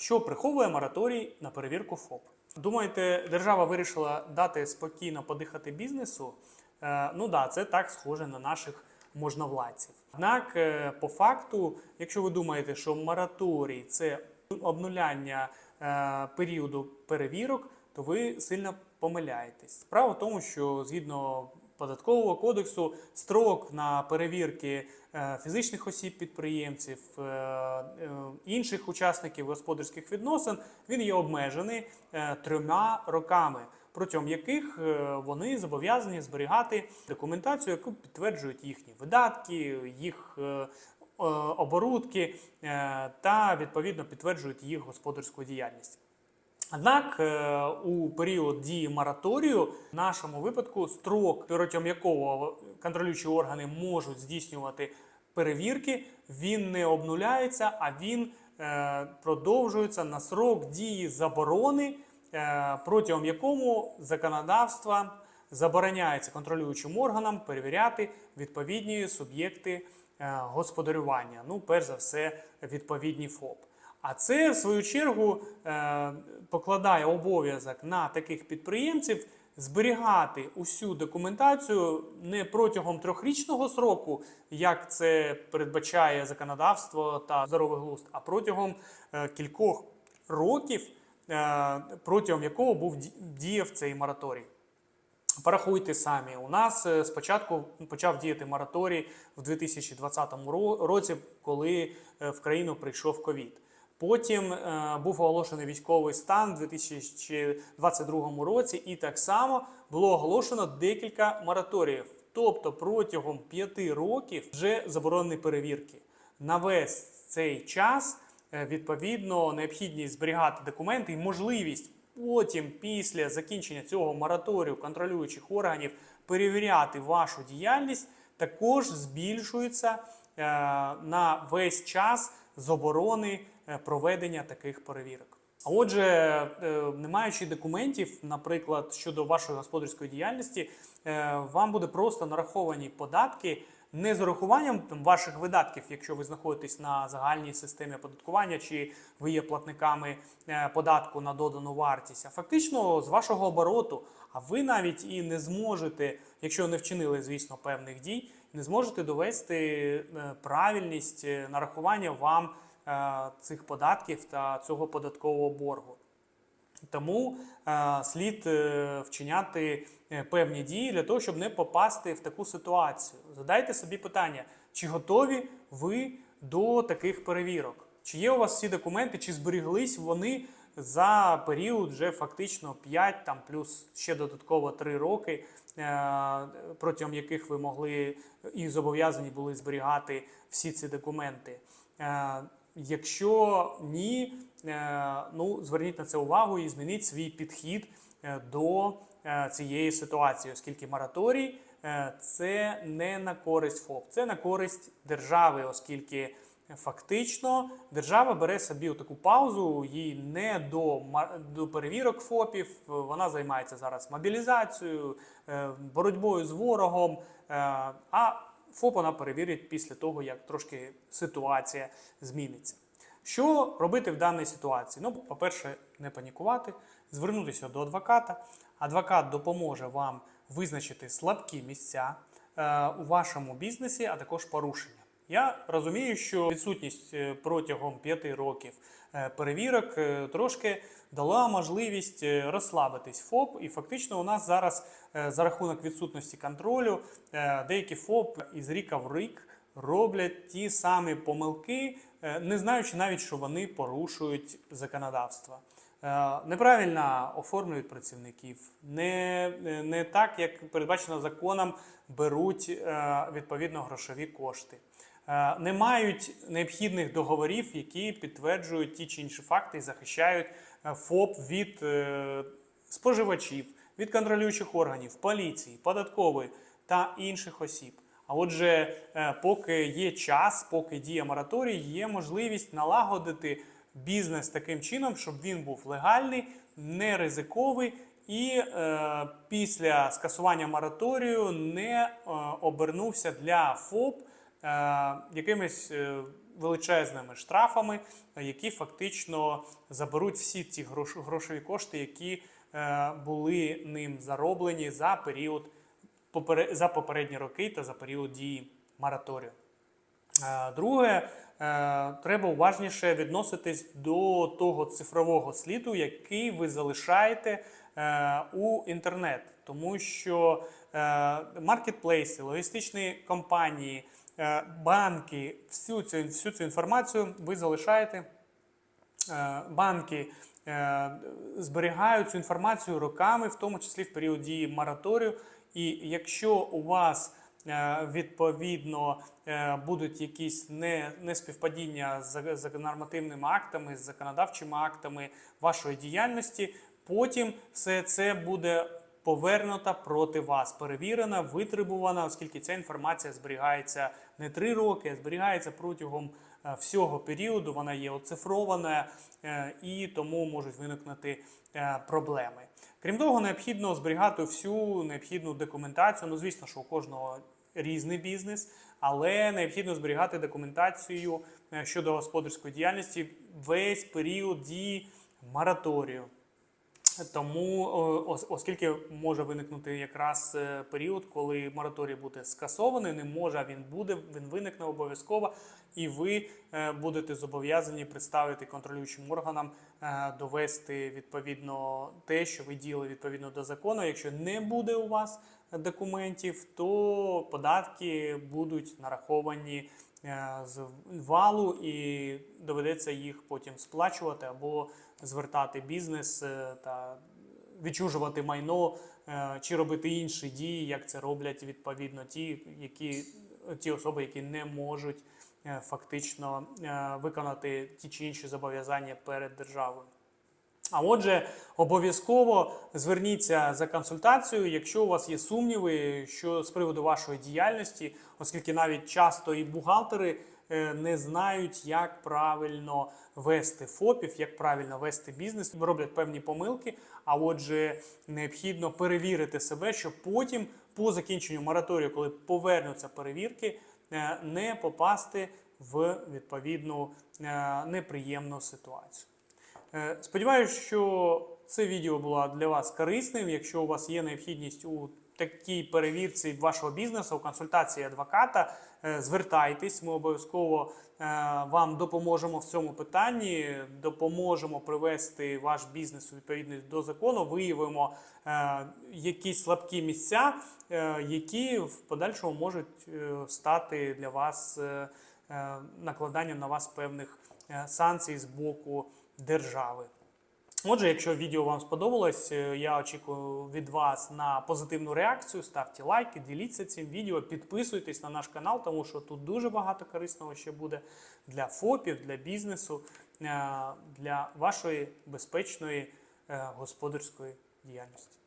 Що приховує мораторій на перевірку ФОП? Думаєте, держава вирішила дати спокійно подихати бізнесу? Е, ну да, це так схоже на наших можновладців. Однак, е, по факту, якщо ви думаєте, що мораторій це обнуляння е, періоду перевірок, то ви сильно помиляєтесь. Справа в тому, що згідно податкового кодексу строк на перевірки е, фізичних осіб підприємців, е, е, інших учасників господарських відносин він є обмежений трьома роками. Протягом яких вони зобов'язані зберігати документацію, яку підтверджують їхні видатки, їх оборудки та відповідно підтверджують їх господарську діяльність. Однак е, у період дії мораторію, в нашому випадку, строк, протягом якого контролюючі органи можуть здійснювати перевірки, він не обнуляється, а він е, продовжується на срок дії заборони, е, протягом якому законодавство забороняється контролюючим органам перевіряти відповідні суб'єкти господарювання. Ну, перш за все, відповідні ФОП. А це, в свою чергу, е, покладає обов'язок на таких підприємців зберігати усю документацію не протягом трьохрічного сроку, як це передбачає законодавство та здоровий глузд, а протягом е, кількох років, е, протягом якого був діяв цей мораторій. Порахуйте самі. У нас спочатку почав діяти мораторій в 2020 році, коли в країну прийшов ковід. Потім е, був оголошений військовий стан у 2022 році, і так само було оголошено декілька мораторіїв. Тобто протягом п'яти років вже заборонені перевірки. На весь цей час е, відповідно необхідність зберігати документи і можливість потім, після закінчення цього мораторію контролюючих органів, перевіряти вашу діяльність, також збільшується е, на весь час заборони проведення таких перевірок. А отже, е, не маючи документів, наприклад, щодо вашої господарської діяльності, е, вам буде просто нараховані податки не з урахуванням ваших видатків, якщо ви знаходитесь на загальній системі оподаткування, чи ви є платниками е, податку на додану вартість, а фактично з вашого обороту. А ви навіть і не зможете, якщо не вчинили, звісно, певних дій, не зможете довести е, правильність е, нарахування вам е, цих податків та цього податкового боргу. Тому е, слід е, вчиняти е, певні дії для того, щоб не попасти в таку ситуацію. Задайте собі питання, чи готові ви до таких перевірок? Чи є у вас всі документи, чи зберіглись вони за період вже фактично 5 там, плюс ще додатково 3 роки, е, протягом яких ви могли і зобов'язані були зберігати всі ці документи. Якщо ні, е, ну зверніть на це увагу і змініть свій підхід е, до е, цієї ситуації, оскільки мораторій це не на користь ФОП, це на користь держави, оскільки фактично держава бере собі таку паузу, їй не до, до перевірок ФОПів. Вона займається зараз мобілізацією, боротьбою з ворогом. А ФОП вона перевірить після того, як трошки ситуація зміниться. Що робити в даній ситуації? Ну, по-перше, не панікувати, звернутися до адвоката. Адвокат допоможе вам визначити слабкі місця е, у вашому бізнесі, а також порушення. Я розумію, що відсутність е, протягом п'яти років е, перевірок е, трошки дала можливість розслабитись ФОП, і фактично у нас зараз за рахунок відсутності контролю деякі ФОП із ріка в рік роблять ті самі помилки, не знаючи навіть, що вони порушують законодавство. Неправильно оформлюють працівників, не, не так, як передбачено законом, беруть відповідно грошові кошти. Е, Не мають необхідних договорів, які підтверджують ті чи інші факти і захищають е, ФОП від е, споживачів, від контролюючих органів, поліції, податкової та інших осіб. А отже, поки є час, поки діє мораторій, є можливість налагодити бізнес таким чином, щоб він був легальний, не ризиковий і е, після скасування мораторію не е, обернувся для ФОП якимись е, величезними штрафами, е, які фактично заберуть всі ці грош- грошові кошти, які е, були ним зароблені за період за попередні роки та за період дії мораторію. Е, Друге, е, треба уважніше відноситись до того цифрового сліду, який ви залишаєте е, у інтернет, тому що е, маркетплейси, логістичні компанії, е, банки, всю цю, всю цю інформацію ви залишаєте е, банки е, зберігають цю інформацію роками, в тому числі в період дії мораторію. І якщо у вас е, відповідно е, будуть якісь не, неспівпадіння з з нормативними актами, з законодавчими актами вашої діяльності, потім все це буде повернута проти вас, перевірена, витребувана, оскільки ця інформація зберігається не три роки, а зберігається протягом е, всього періоду. Вона є оцифрована е, і тому можуть виникнути е, проблеми. Крім того, необхідно зберігати всю необхідну документацію. Ну, звісно, що у кожного різний бізнес, але необхідно зберігати документацію щодо господарської діяльності весь період дії мораторію. Тому, оскільки може виникнути якраз е, період, коли мораторій буде скасований, не може, а він буде, він виникне обов'язково, і ви е, будете зобов'язані представити контролюючим органам е, довести відповідно те, що ви діяли відповідно до закону. Якщо не буде у вас документів, то податки будуть нараховані з валу і доведеться їх потім сплачувати або звертати бізнес е, та відчужувати майно е, чи робити інші дії, як це роблять відповідно ті, які ті особи, які не можуть е, фактично е, виконати ті чи інші зобов'язання перед державою. А отже, обов'язково зверніться за консультацією, якщо у вас є сумніви, що з приводу вашої діяльності, оскільки навіть часто і бухгалтери е, не знають, як правильно вести ФОПів, як правильно вести бізнес, роблять певні помилки. А отже, необхідно перевірити себе, щоб потім, по закінченню мораторію, коли повернуться перевірки, е, не попасти в відповідну е, неприємну ситуацію. Сподіваюсь, що це відео було для вас корисним. Якщо у вас є необхідність у такій перевірці вашого бізнесу, консультації адвоката, е, звертайтесь. Ми обов'язково е, вам допоможемо в цьому питанні, допоможемо привести ваш бізнес у відповідність до закону, виявимо е, якісь слабкі місця, які в подальшому можуть стати для вас накладанням на вас певних санкцій з боку держави. Отже, якщо відео вам сподобалось, е, я очікую від вас на позитивну реакцію. Ставте лайки, діліться цим відео, підписуйтесь на наш канал, тому що тут дуже багато корисного ще буде для ФОПів, для бізнесу, е, для вашої безпечної е, господарської діяльності.